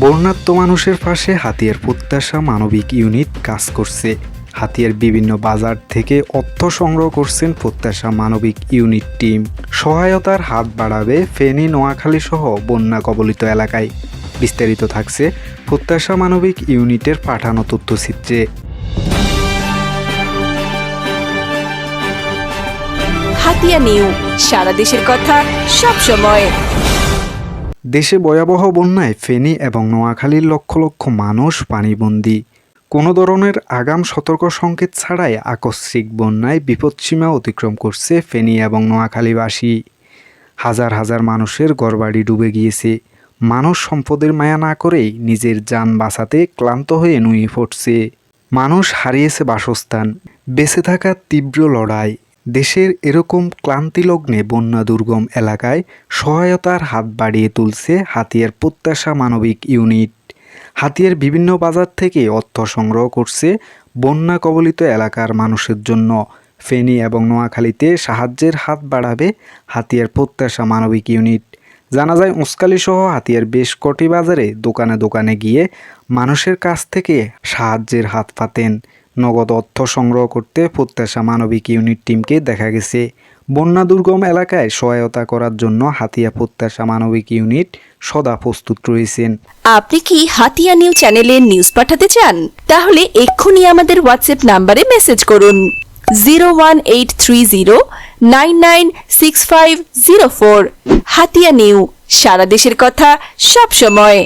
বর্ণাত্ম মানুষের পাশে হাতিয়ার প্রত্যাশা মানবিক ইউনিট কাজ করছে। হাতিয়ার বিভিন্ন বাজার থেকে অর্থ সংগ্রহ করছেন প্রত্যাশা মানবিক ইউনিট টিম। সহায়তার হাত বাড়াবে ফেনী, নোয়াখালী সহ বন্যা কবলিত এলাকায়। বিস্তারিত থাকছে প্রত্যাশা মানবিক ইউনিটের পাঠানো তথ্যচিত্রে। হাতিয়া নিউ, সারা দেশের কথা সব সময়। দেশে ভয়াবহ বন্যায় ফেনী এবং নোয়াখালীর লক্ষ লক্ষ মানুষ পানিবন্দী। কোনো ধরনের আগাম সতর্ক সংকেত ছাড়াই আকস্মিক বন্যায় বিপদসীমা অতিক্রম করছে ফেনী এবং নোয়াখালীবাসী। হাজার হাজার মানুষের ঘরবাড়ি ডুবে গিয়েছে। মানুষ সম্পদের মায়া না করেই নিজের যান বাঁচাতে ক্লান্ত হয়ে নুয়ে পড়ছে। মানুষ হারিয়েছে বাসস্থান। বেঁচে থাকার তীব্র লড়াই। দেশের এরকম ক্লান্তিলগ্নে বন্যা দুর্গম এলাকায় সহায়তার হাত বাড়িয়ে তুলছে হাতিয়ার প্রত্যাশা মানবিক ইউনিট। হাতিয়ার বিভিন্ন বাজার থেকে অর্থ সংগ্রহ করছে বন্যা কবলিত এলাকার মানুষের জন্য। ফেনী এবং নোয়াখালীতে সাহায্যের হাত বাড়াবে হাতিয়ার প্রত্যাশা মানবিক ইউনিট। জানা যায় উস্কালি সহ হাতিয়ার বেশ কটি বাজারে দোকানে দোকানে গিয়ে মানুষের কাছ থেকে সাহায্যের হাত পাতেন। নগদ অর্থ সংগ্রহ করতে প্রত্যাশা মানবিক ইউনিট টিমকে দেখা গেছে। বন্যা দুর্গম এলাকায় সহায়তা করার জন্য হাতিয়া প্রত্যাশা মানবিক ইউনিট সদা প্রস্তুত রয়েছেন। আপনি কি হাতিয়া নিউ চ্যানেলে নিউজ পাঠাতে চান? তাহলে এক্ষুনি আমাদের হোয়াটসঅ্যাপ নাম্বারে মেসেজ করুন। Zero one eight three zero nine nine six five zero four. Hatiya new, সারা দেশের কথা সব সময়।